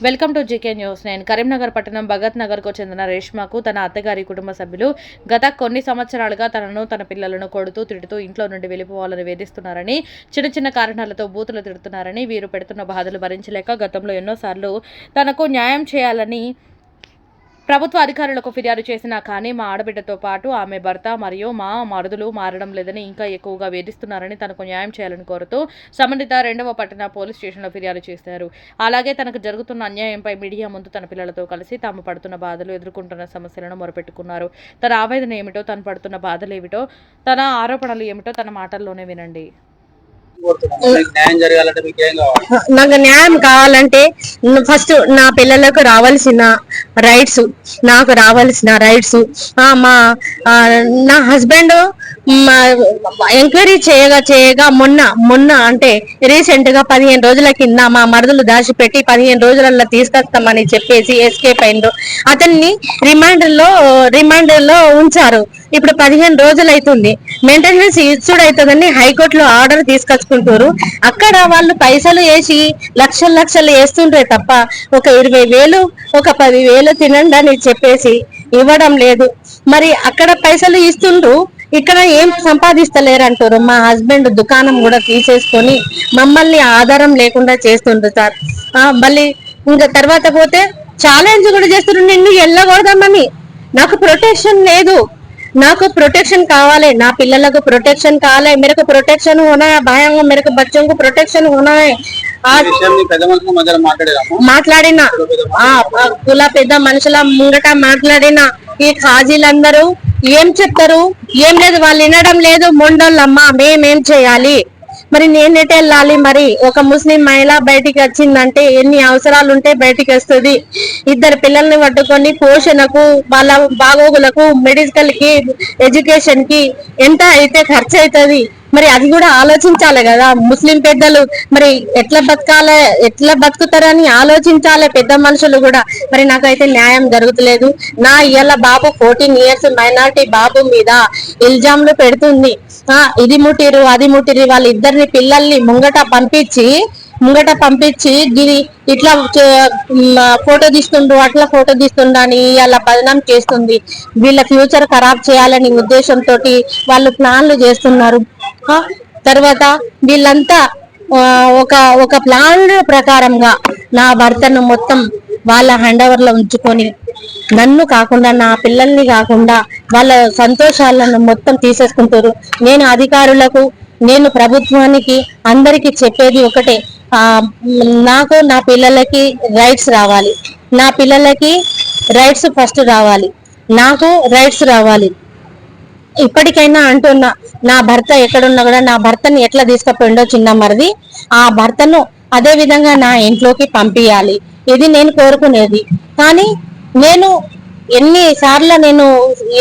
Welcome to GK news. నేను కరీంనగర్ పట్టణం భగత్ నగర్కు చెందిన రేష్మకు తన అత్తగారి కుటుంబ సభ్యులు గత కొన్ని సంవత్సరాలుగా తనను తన పిల్లలను కొడుతూ తిడుతూ ఇంట్లో నుండి వెళ్ళిపోవాలని వేధిస్తున్నారని చిన్న చిన్న కారణాలతో బూతులు తిడుతున్నారని వీరు పెడుతున్న బాధలు భరించలేక గతంలో ఎన్నోసార్లు తనకు న్యాయం చేయాలని ప్రభుత్వ అధికారులకు ఫిర్యాదు చేసినా కానీ మా ఆడబిడ్డతో పాటు ఆమె భర్త మరియు మా మరుదులు మారడం లేదని ఇంకా ఎక్కువగా వేధిస్తున్నారని తనకు న్యాయం చేయాలని కోరుతూ సంబంధిత రెండవ పట్టణ పోలీస్ స్టేషన్లో ఫిర్యాదు చేశారు. అలాగే తనకు జరుగుతున్న అన్యాయంపై మీడియా ముందు తన పిల్లలతో కలిసి తాము పడుతున్న బాధలు ఎదుర్కొంటున్న సమస్యలను మొరపెట్టుకున్నారు. తన ఆవేదన ఏమిటో తను పడుతున్న బాధలు ఏమిటో తన ఆరోపణలు ఏమిటో తన మాటల్లోనే వినండి. నాకు న్యాయం కావాలంటే ఫస్ట్ నా పిల్లలకు రావాల్సిన రైట్స్ నాకు రావాల్సిన రైట్స్ మా నా హస్బెండ్ ఎంక్వైరీ చేయగా చేయగా మొన్న మొన్న అంటే రీసెంట్గా పదిహేను రోజుల కింద మా మరదలు దాచిపెట్టి పదిహేను రోజులలో తీసుకొస్తామని చెప్పేసి ఎస్కేప్ అయిండు అతన్ని రిమాండ్లో రిమాండ్లో ఉంచారు. ఇప్పుడు పదిహేను రోజులు అవుతుంది మెయింటెనెన్స్ ఇచ్చుడు అవుతుందని హైకోర్టులో ఆర్డర్ తీసుకొచ్చుకుంటారు అక్కడ వాళ్ళు పైసలు వేసి లక్షలు లక్షలు వేస్తుండ్రే తప్ప ఒక ఇరవై వేలు ఒక పది వేలు తినండి అని చెప్పేసి ఇవ్వడం లేదు. మరి అక్కడ పైసలు ఇస్తుండ్రు ఇక్కడ ఏం సంపాదిస్తలేరు అంటారు మా హస్బెండ్ దుకాణం కూడా తీసేసుకొని మమ్మల్ని ఆధారం లేకుండా చేస్తుండ్రు సార్. మళ్ళీ ఇంకా తర్వాత పోతే ఛాలెంజ్ కూడా చేస్తున్నారు. నిన్ను ఎల్లగొడదామని నాకు ప్రొటెక్షన్ లేదు. నాకు ప్రొటెక్షన్ కావాలి నా పిల్లలకు ప్రొటెక్షన్ కావాలి मेरे ప్రొటెక్షన్ होना है भाई मेरे को बच्चों को प्रोटेक्शन होना है ఈ విషయం మీ పెద్ద మనుషుల మధ్యలో మాట్లాడేదాము మాట్లాడిన ఆ ఆ కుల పెద్ద మనుషుల ముంగట మాట్లాడిన ఈ ఖాజీలందరూ ఏం చెప్తారు ఏం లేదు వాళ్ళు వినడం లేదు మొండోళ్ళమ్మ మేమేం చేయాలి మరి నేనెటే వెళ్ళాలి. మరి ఒక ముస్లిం మహిళ బయటికి వచ్చిందంటే ఎన్ని అవసరాలు ఉంటే బయటికి వస్తుంది. ఇద్దరు పిల్లల్ని పట్టుకొని పోషణకు వాళ్ళ బాగోగులకు మెడికల్కి ఎడ్యుకేషన్కి ఎంత అయితే ఖర్చు అవుతుంది మరి అది కూడా ఆలోచించాలి కదా. ముస్లిం పెద్దలు మరి ఎట్లా బతకాలి ఎట్లా బతుకుతారని ఆలోచించాలి పెద్ద మనుషులు కూడా. మరి నాకైతే న్యాయం జరుగుతలేదు. నా ఇవాళ బాబు ఫోర్టీన్ ఇయర్స్ మైనారిటీ బాబు మీద ఇల్జామ్లు పెడుతుంది. ఆ ఇది ముట్టిరు అది ముట్టిరు వాళ్ళ ఇద్దరిని పిల్లల్ని ముంగట పంపించి ముంగట పంపించి గిరి ఇట్లా ఫోటో తీస్తుండు అట్లా ఫోటో తీస్తుండ్రు అని అలా బదనాం చేస్తుంది. వీళ్ళ ఫ్యూచర్ ఖరాబ్ చేయాలని ఉద్దేశంతో వాళ్ళు ప్లాన్లు చేస్తున్నారు. తర్వాత వీళ్ళంతా ఒక ఒక ప్లాన్ ప్రకారంగా నా భర్తను మొత్తం వాళ్ళ హ్యాండ్ ఉంచుకొని నన్ను కాకుండా నా పిల్లల్ని కాకుండా వాళ్ళ సంతోషాలను మొత్తం తీసేసుకుంటారు. నేను అధికారులకు నేను ప్రభుత్వానికి అందరికి చెప్పేది ఒకటే నాకు నా పిల్లలకి రైట్స్ రావాలి. నా పిల్లలకి రైట్స్ ఫస్ట్ రావాలి. నాకు రైట్స్ రావాలి. ఇప్పటికైనా అంటున్నా నా భర్త ఎక్కడున్నా కూడా నా భర్తని ఎట్లా తీసుకుపోయిండో చిన్న మరిది ఆ భర్తను అదే విధంగా నా ఇంట్లోకి పంపించాలి ఇది నేను కోరుకునేది. కానీ నేను ఎన్ని సార్లు నేను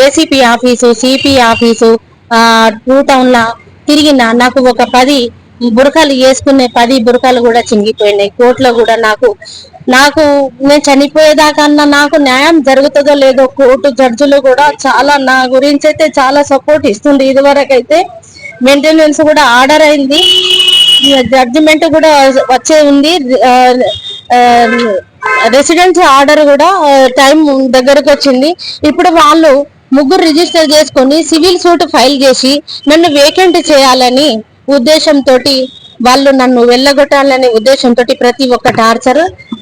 ఏసీపీ ఆఫీసు సిపి ఆఫీసు ఆ టూ టౌన్ లా తిరిగిన నాకు ఒక పది బురకాలు వేసుకునే పది బురకాలు కూడా చింగిపోయినాయి. కోర్టులో కూడా నాకు నాకు నేను చనిపోయేదాకన్నా నాకు న్యాయం జరుగుతుందో లేదో కోర్టు జడ్జిలు కూడా చాలా నా గురించి అయితే చాలా సపోర్ట్ ఇస్తుంది. ఇదివరకైతే మెయింటెనెన్స్ కూడా ఆర్డర్ అయింది. జడ్జిమెంట్ కూడా వచ్చే ఉంది. రెసిడెన్స్ ఆర్డర్ కూడా టైం దగ్గరకు వచ్చింది. ఇప్పుడు వాళ్ళు ముగ్గురు రిజిస్టర్ చేసుకొని సివిల్ సూట్ ఫైల్ చేసి నన్ను వేకెంట్ చేయాలని ఉద్దేశంతో వాళ్ళు నన్ను వెళ్ళగొట్టాలనే ఉద్దేశంతో ప్రతి ఒక్క టార్చర్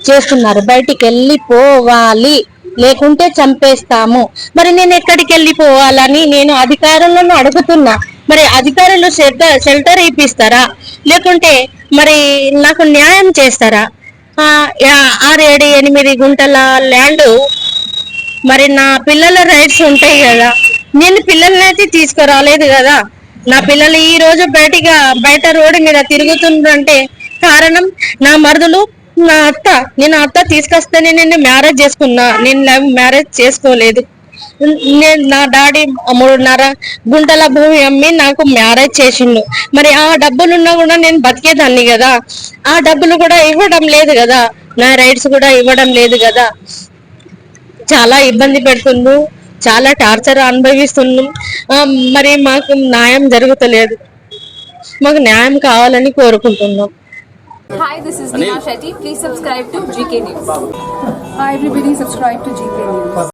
చేస్తున్నారు. బయటికి వెళ్ళిపోవాలి లేకుంటే చంపేస్తాము. మరి నేను ఎక్కడికి వెళ్ళిపోవాలని నేను అధికారులను అడుగుతున్నా. మరి అధికారులు షెల్టర్ షెల్టర్ ఇప్పిస్తారా? లేకుంటే మరి నాకు న్యాయం చేస్తారా? యా- ఆరు ఏడు ఎనిమిది గుంటల ల్యాండ్ మరి నా పిల్లల రైట్స్ ఉంటాయి కదా. నేను పిల్లల్ని అయితే తీసుకురాలేదు కదా. నా పిల్లలు ఈ రోజు బయటిగా బయట రోడ్డు మీద తిరుగుతుందంటే కారణం నా మరుదులు నా అత్త. నేను అత్త తీసుకొస్తేనే నేను మ్యారేజ్ చేసుకున్నా. నేను లవ్ మ్యారేజ్ చేసుకోలేదు. నేను నా డాడీ మూడున్నర గుంటల భూమి అమ్మి నాకు మ్యారేజ్ చేసిండు. మరి ఆ డబ్బులు ఉన్నా కూడా నేను బతికేదాన్ని కదా. ఆ డబ్బులు కూడా ఇవ్వడం లేదు కదా. నా రైట్స్ కూడా ఇవ్వడం లేదు కదా. చాలా ఇబ్బంది పెడుతుండు. చాలా టార్చర్ అనుభవిస్తున్నాం మరి మాకు న్యాయం జరుగుతలేదు మాకు న్యాయం కావాలని కోరుకుంటున్నాం Hi, this is Neha Shetty. Please subscribe to GK News. Hi everybody, subscribe to GK News.